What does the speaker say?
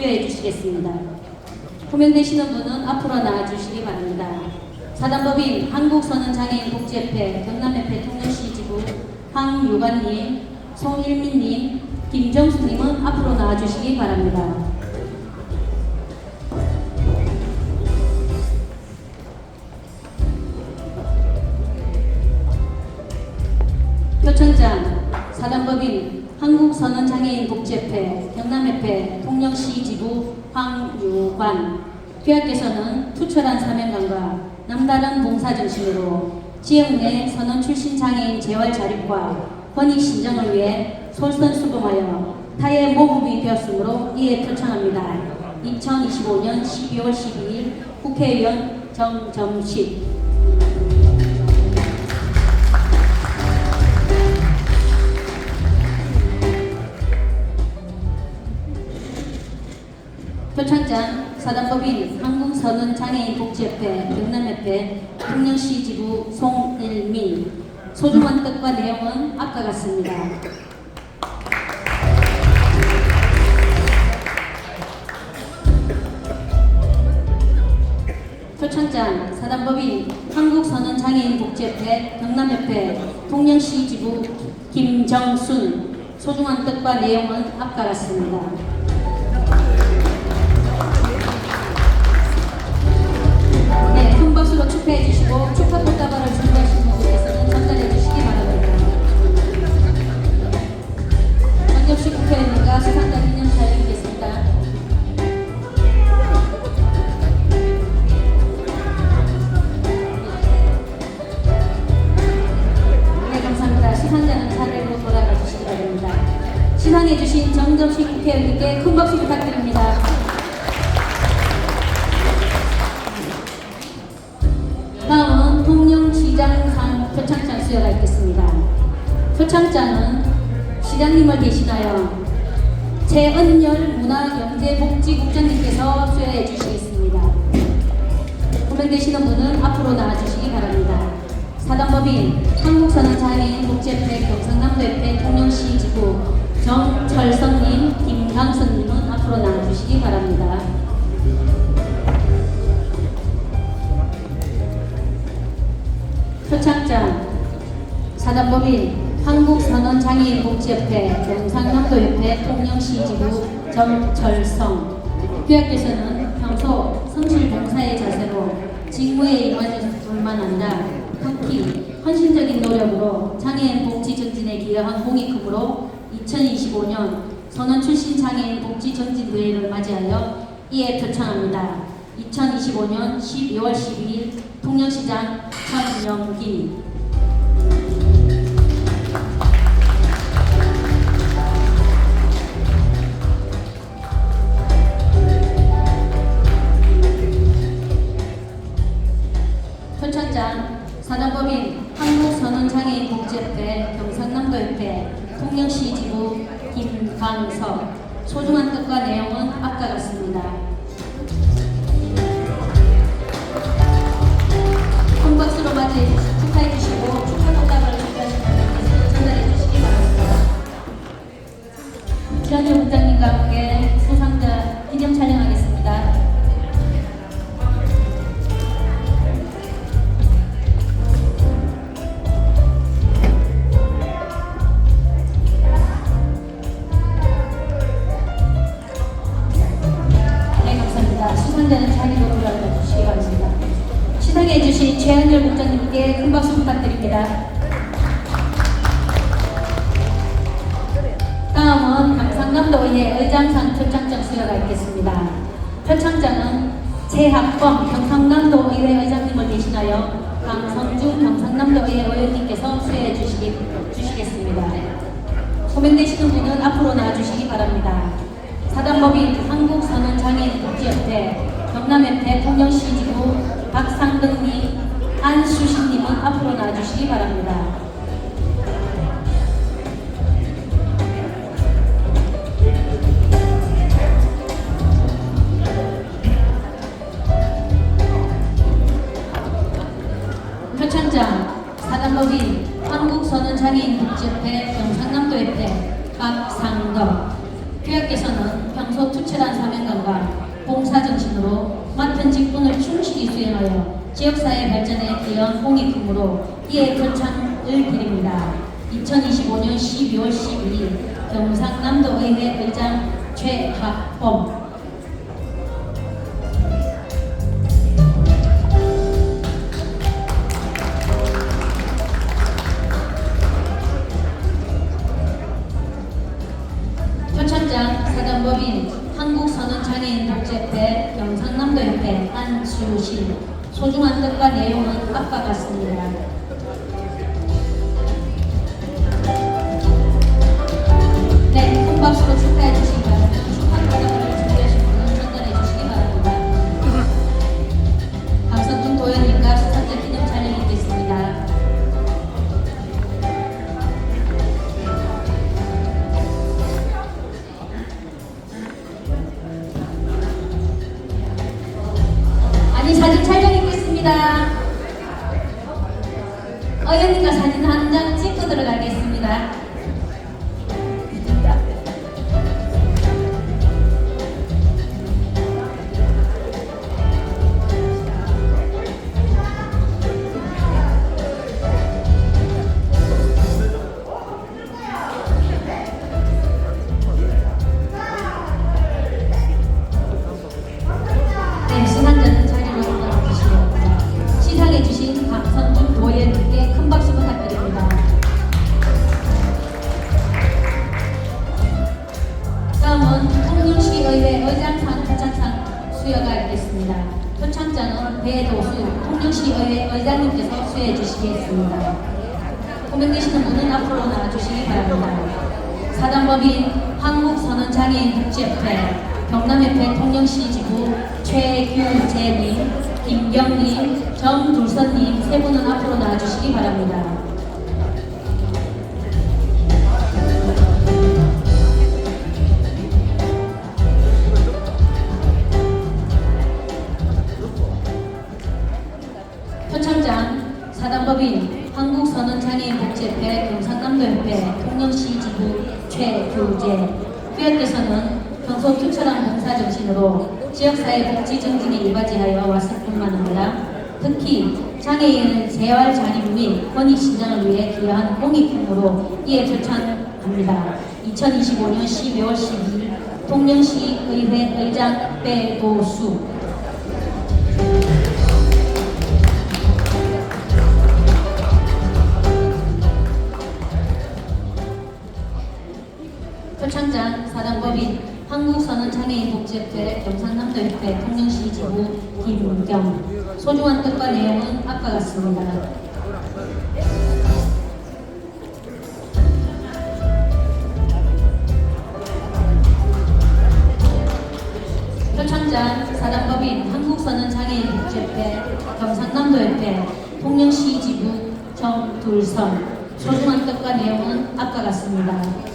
수여해 주시겠습니다. 호명되시는 분은 앞으로 나와주시기 바랍니다. 사단법인 한국선언장애인 복지협회 경남협회 통영시 지부 황유관님, 송일민님, 김정수님은 앞으로 나와주시기 바랍니다. 표창장 사단법인 한국선언장애인 복지협회 경남협회 통영시 지부 황유관 귀하께서는 투철한 사명감과 남다른 봉사 정신으로 지역 내 선언 출신 장애인 재활 자립과 권익 신정을 위해 솔선수범하여 타의 모범이 되었으므로 이에 표창합니다. 2025년 12월 12일 국회의원 정점식 표창장 사단법인 한국선언장애인복지협회 경남협회 통영시 지부 송일민 소중한 뜻과 내용은 아까 같습니다. 표창장 사단법인 한국선언장애인복지협회 경남협회 통영시 지부 김정순 소중한 뜻과 내용은 아까 같습니다. 박수로 축하해 주시고 축하 꽃다발을 준비하신 분께서는 전달해 주시기 바랍니다. 전접식 국회의원과 수상자 기념 촬영이겠습니다. 네, 감사합니다. 수상자는 차례로 돌아가 주시기 바랍니다. 시상해 주신 정접식 국회의원님께 큰 박수 부탁드립니다. 표창장은 시장님을 대신하여 최은열 문화경제복지국장님께서 수여해 주시겠습니다. 호명되시는 분은 앞으로 나와주시기 바랍니다. 사단법인 한국선언장애인 복지협회 경상남도협회 통영시 지부 정철성님, 김강선님은 앞으로 나와주시기 바랍니다. 표창장 사단법인 한국선언장애인복지협회 경상남도협회 통영시 지부 정철성. 귀하께서는 평소 성실 봉사의 자세로 직무에 임하실 뿐만 아니라 특히 헌신적인 노력으로 장애인 복지 증진에 기여한 크므로 2025년 선언 출신 장애인 복지 증진 대회를 맞이하여 이에 표창합니다. 2025년 12월 12일 통영시장 천영기 협회 경상남도 협회 통영시 지부 김강석. 소중한 뜻과 내용은 부탁드립니다. 다음은 경상남도의회 의장상 표창장 수여가 있겠습니다. 표창장은 재학범 경상남도 의회 의장님을 대신하여 강성중 경상남도의회 의원님께서 수여해 주시기, 주시겠습니다. 호명되시는 분은 앞으로 나와주시기 바랍니다. 사단법인 한국선언장애인복지협회 경남협회 통영시 지부 박상등님, 안수신님은 앞으로 나와주시기 바랍니다. 표창장 사단법인 한국선언장애인복지협회 경상남도협회 박상덕 교육께서는 평소 투철한 사명감 사명감과 봉사정신으로 맡은 직분을 충실히 수행하여 지역사회 발전에 기여한 홍익품으로 이에 표창을 드립니다. 2025년 12월 12일 경상남도의회 의장 최학범 표창장 사단법인 한국선언장애인복지협회 경상남도협회 안수신 소중한 뜻과 내용은 앞과 같습니다. 네, 큰 박수로 축하해 주시기 있겠습니다. 어연님과 사진 한 장 찍고 들어가겠습니다. 의회 의장님께서 수여해 주시겠습니다. 호명 계시는 분은 앞으로 나와주시기 바랍니다. 사단법인 한국선언장애인복지협회 경남협회 통영시 지부 최규재님, 김경님, 정둘선님 세 분은 앞으로 나와주시기 바랍니다. 경상남도협회 통영시 지부 최규재 회원께서는 평소 투철한 봉사 정신으로 지역사회 복지 증진에 이바지하여 왔을 뿐만 아니라 특히 장애인의 재활 자립 및 권익 신장을 위해 기여한 공익품으로 이에 표창합니다. 2025년 12월 12일 통영시 의회 의장 배도수 표창장 사단법인 한국선언장애인복지협회 경상남도협회 통영시 지부 김경 소중한 뜻과 내용은 앞과 같습니다. 표창장 사단법인 한국선언장애인복지협회 경상남도협회 통영시 지부 정둘선 소중한 뜻과 내용은 앞과 같습니다.